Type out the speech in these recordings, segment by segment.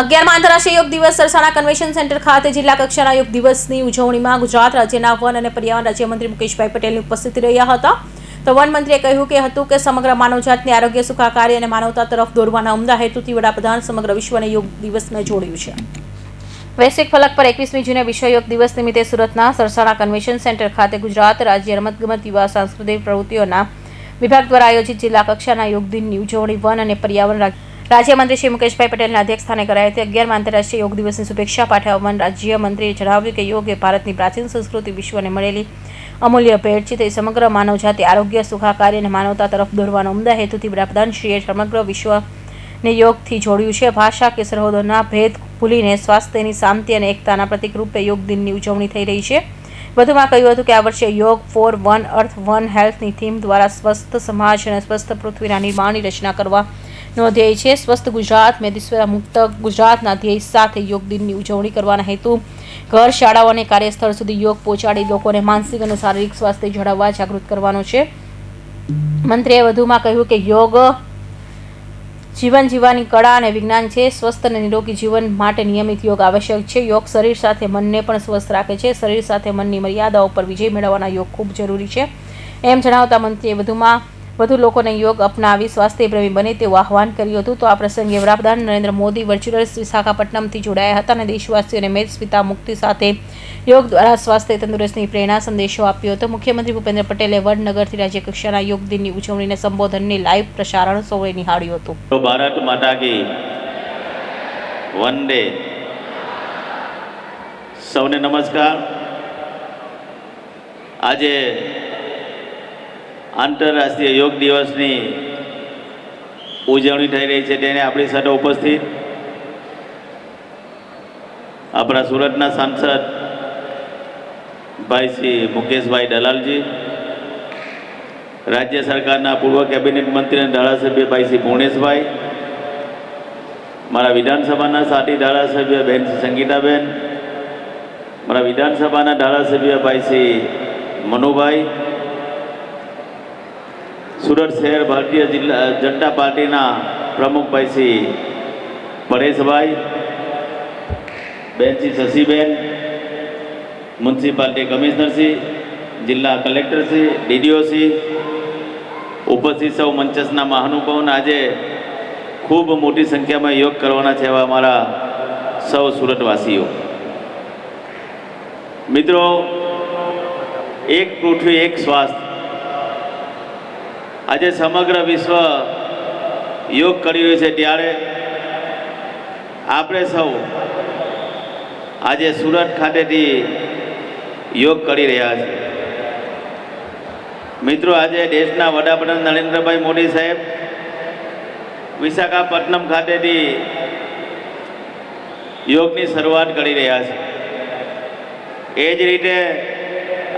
અગિયારમાં આંતરરાષ્ટ્રીય યોગ દિવસ સરસાણા કન્વેન્શન સેન્ટર ખાતે જિલ્લા કક્ષાના યોગ દિવસની ઉજવણીમાં ગુજરાત રાજ્યના વન અને પર્યાવરણ રાજ્યમંત્રી મુકેશભાઈ પટેલની ઉપસ્થિતિ રહ્યા હતા. તો વન મંત્રીએ કહ્યું કે હતું કે સમગ્ર માનવજાતને આરોગ્ય, સુખાકારી અને માનવતા તરફ દોરવાના ઉમદા હેતુથી વડાપ્રધાન સમગ્ર વિશ્વને યોગ દિવસને જોડ્યું છે. વૈશ્વિક ફલક પર એકવીસમી જૂને વિશ્વ યોગ દિવસ નિમિત્તે સુરતના સરસાણા કન્વેન્શન સેન્ટર ખાતે ગુજરાત રાજ્ય રમતગમત, યુવા, સાંસ્કૃતિક પ્રવૃત્તિઓના વિભાગ દ્વારા આયોજિત જિલ્લા કક્ષાના યોગ દિનની ઉજવણી વન અને પર્યાવરણ રાજ્યમંત્રી શ્રી મુકેશભાઈ પટેલના અધ્યક્ષસ્થાને કરાઈ હતી અગિયારમાં આંતરરાષ્ટ્રીય યોગ દિવસની શુભેચ્છા પાઠવવા રાજ્યમંત્રીએ જણાવ્યું કે યોગ એ ભારતની પ્રાચીન સંસ્કૃતિ વિશ્વને મળેલી અમૂલ્ય ભેટ છે. તે સમગ્ર માનવજાતિ આરોગ્ય, સુખાકારી અને માનવતા તરફ દોરવાનો ઉમદા હેતુથી વડાપ્રધાનશ્રીએ સમગ્ર વિશ્વને યોગથી જોડ્યું છે. ભાષા કે સરહદોના ભેદ ભૂલીને સ્વાસ્થ્યની શાંતિ અને એકતાના પ્રતિક રૂપે યોગ દિનની ઉજવણી થઈ રહી છે. વધુમાં કહ્યું હતું કે આ વર્ષે yoga for one, earth one હેલ્થની theme દ્વારા સ્વસ્થ સમાજ અને સ્વસ્થ પૃથ્વીના નિર્માણની રચના કરવાનો ધ્યેય છે. સ્વસ્થ ગુજરાત, મેદિસ્વરા મુક્ત ગુજરાતના ધ્યેય સાથે યોગ દિનની ઉજવણી કરવાના હેતુ. ઘર, શાળાઓ અને કાર્યસ્થળ સુધી યોગ પહોંચાડી લોકોને માનસિક અને શારીરિક સ્વાસ્થ્ય જાળવવા જાગૃત કરવાનો છે. મંત્રીએ વધુમાં કહ્યું કે યોગ જીવન જીવવાની કળા અને વિજ્ઞાન છે. સ્વસ્થ અને નિરોગી જીવન માટે નિયમિત યોગ આવશ્યક છે. યોગ શરીર સાથે મનને પણ સ્વસ્થ રાખે છે. શરીર સાથે મનની મર્યાદાઓ પર વિજય મેળવવાના યોગ ખૂબ જરૂરી છે. એમ જણાવતા મંત્રીએ વધુમાં વધુ લોકોને યોગ અપનાવી સ્વાસ્થ્ય પ્રેમી બને તેવું આહવાન કર્યું હતું. તો આ પ્રસંગે વડાપ્રધાન નરેન્દ્ર મોદી વર્ચ્યુઅલ વિશાખાપટ્ટનમથી જોડાયા હતા અને દેશવાસીઓને મેદસ્વિતા મુક્તિ સાથે યોગ દ્વારા સ્વાસ્થ્ય તંદુરસ્તની પ્રેરણા સંદેશો આપ્યો હતો. મુખ્યમંત્રી ભૂપેન્દ્ર પટેલે વડનગરથી રાજ્ય કક્ષાના યોગ દિનની ઉજવણીને સંબોધનની લાઈવ પ્રસારણ સૌએ નિહાળ્યું હતું. ભારત માતા કી વંદે. સૌને નમસ્કાર. આજે આંતરરાષ્ટ્રીય યોગ દિવસની ઉજવણી થઈ રહી છે તેને આપણી સાથે ઉપસ્થિત આપણા સુરતના સાંસદ ભાઈ શ્રી મુકેશભાઈ દલાલજી, રાજ્ય સરકારના પૂર્વ કેબિનેટ મંત્રી અને ધારાસભ્ય ભાઈ શ્રી પૂર્ણેશભાઈ મારા વિધાનસભાના સાથી ધારાસભ્ય બેન શ્રી સંગીતાબેન, મારા વિધાનસભાના ધારાસભ્ય ભાઈ શ્રી મનુભાઈ સુરત શહેર ભારતીય જિલ્લા જનતા પાર્ટીના પ્રમુખભાઈ શ્રી પરેશભાઈ, બેન શ્રી શશીબેન, મ્યુનિસિપાલિટી કમિશનરશ્રી જિલ્લા કલેક્ટરશ્રી ડીડીઓશ્રી ઉપસ્થિત સૌ મંચસના મહાનુભાવોને આજે ખૂબ મોટી સંખ્યામાં યોગ કરવાના છે એવા અમારા સૌ સુરતવાસીઓ. મિત્રો, એક પૃથ્વી, એક સ્વાસ્થ્ય. આજે સમગ્ર વિશ્વ યોગ કરી રહ્યું છે ત્યારે આપણે સૌ આજે સુરત ખાતેથી યોગ કરી રહ્યા છે મિત્રો, આજે દેશના વડાપ્રધાન નરેન્દ્રભાઈ મોદી સાહેબ વિશાખાપટ્ટનમ ખાતેથી યોગની શરૂઆત કરી રહ્યા છે. એ જ રીતે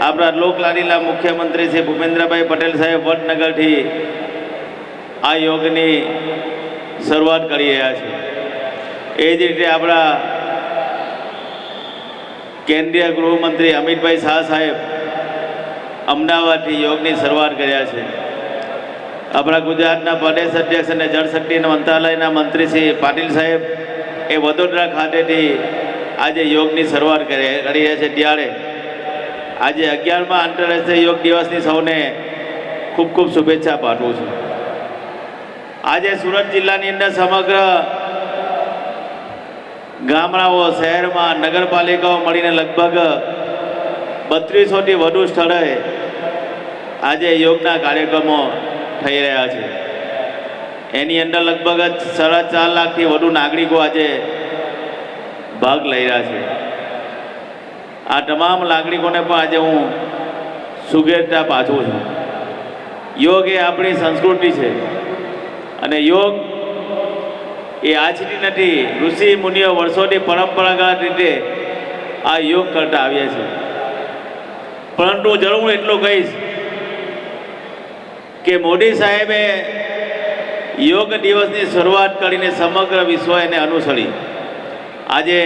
આપણા લોકલાડીલા મુખ્યમંત્રી શ્રી ભૂપેન્દ્રભાઈ પટેલ સાહેબ વડનગરથી આ યોગની શરૂઆત કરી રહ્યા છે. એ જ રીતે આપણા કેન્દ્રીય ગૃહમંત્રી અમિતભાઈ શાહ સાહેબ અમદાવાદથી યોગની શરૂઆત કર્યા છે. આપણા ગુજરાતના પ્રદેશ અધ્યક્ષ અને જળશક્તિ મંત્રાલયના મંત્રી શ્રી પાટીલ સાહેબ એ વડોદરા ખાતેથી આજે યોગની શરૂઆત કરી રહ્યા છે. ત્યારે આજે અગિયારમાં આંતરરાષ્ટ્રીય યોગ દિવસની સૌને ખૂબ ખૂબ શુભેચ્છા પાઠવું છું. આજે સુરત જિલ્લાની અંદર સમગ્ર ગામડાઓ, શહેરમાં, નગરપાલિકાઓ મળીને લગભગ બત્રીસોથી વધુ સ્થળે આજે યોગના કાર્યક્રમો થઈ રહ્યા છે. એની અંદર લગભગ સાડા ચાર લાખથી વધુ નાગરિકો આજે ભાગ લઈ રહ્યા છે. આ તમામ નાગરિકોને પણ આજે હું શુભેચ્છા પાછું છું. યોગ એ આપણી સંસ્કૃતિ છે અને યોગ એ આજની નથી, ઋષિ મુનિઓ વર્ષોની પરંપરાગત રીતે આ યોગ કરતા આવ્યા છે પરંતુ જરૂર એટલું કહીશ કે મોદી સાહેબે યોગ દિવસની શરૂઆત કરીને સમગ્ર વિશ્વ એને અનુસરી. આજે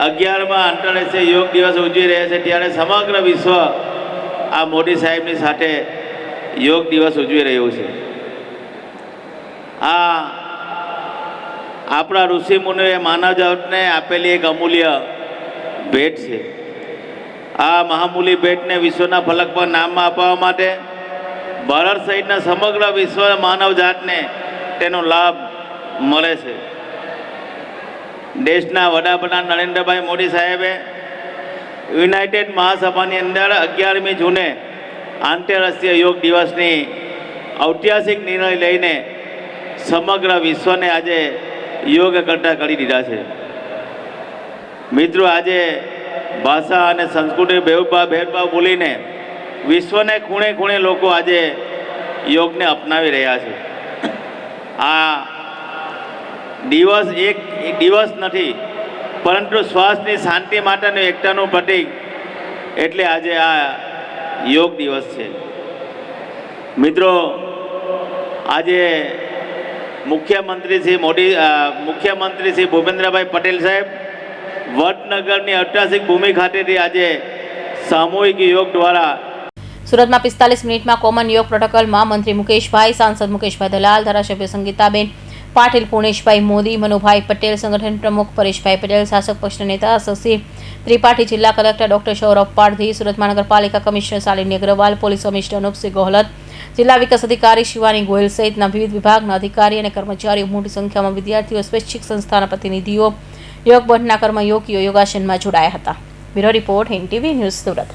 અગિયારમાં આંતરરાષ્ટ્રીય યોગ દિવસ ઉજવી રહ્યા છે, ત્યારે સમગ્ર વિશ્વ આ મોદી સાહેબની સાથે યોગ દિવસ ઉજવી રહ્યું છે. આ આપણા ઋષિ માનવ માનવજાતને આપેલી એક અમૂલ્ય ભેટ છે. આ મહામૂલી ભેટને વિશ્વના ફલક પર નામમાં અપાવવા માટે ભારત સહિતના સમગ્ર વિશ્વ માનવજાતને તેનો લાભ મળે છે. દેશના વડાપ્રધાન નરેન્દ્રભાઈ મોદી સાહેબે યુનાઇટેડ મહાસભાની અંદર અગિયારમી જૂને આંતરરાષ્ટ્રીય યોગ દિવસની ઐતિહાસિક નિર્ણય લઈને સમગ્ર વિશ્વને આજે યોગ કરતા કરી દીધા છે. મિત્રો, આજે ભાષા અને સંસ્કૃતિ ભેદભાવ ભેદભાવ ભૂલીને વિશ્વને ખૂણે ખૂણે લોકો આજે યોગને અપનાવી રહ્યા છે. આ દિવસ એક દિવસ નથી, પરંતુ શ્વાસની શાંતિ માટેનું એકતાનું પ્રતિક. એટલે આજે આ યોગ દિવસ છે. મિત્રો, આજે મુખ્યમંત્રી શ્રી મોદી મુખ્યમંત્રી શ્રી ભૂપેન્દ્રભાઈ પટેલ સાહેબ, વડનગરની ઐતિહાસિક ભૂમિ ખાતેથી આજે સામૂહિક યોગ દ્વારા સુરતમાં પિસ્તાલીસ મિનિટમાં કોમન યોગ પ્રોટોકોલમાં મંત્રી મુકેશભાઈ, સાંસદ મુકેશભાઈ દલાલ, ધારાસભ્ય સંગીતાબેન પાટીલ, પુણેશભાઈ મોદી, મનુભાઈ પટેલ, સંગઠન પ્રમુખ પરેશભાઈ પટેલ, શાસક પક્ષના નેતા શશી ત્રિપાઠી, જિલ્લા કલેક્ટર ડોક્ટર સૌરભ પારધી, સુરત મહાનગરપાલિકા commissioner Shalini Agarwal, police commissioner Anupsinh Gahlaut, જિલ્લા વિકાસ અધિકારી શિવાની ગોયલ સહિતના વિવિધ વિભાગના અધિકારી અને કર્મચારીઓ, મોટી સંખ્યામાં વિદ્યાર્થીઓ, સ્વૈચ્છિક સંસ્થાના પ્રતિનિધિઓ યોગ બંધના કર્મયોગીઓ યોગાસનમાં જોડાયા હતા. Bureau report, NTV news Surat.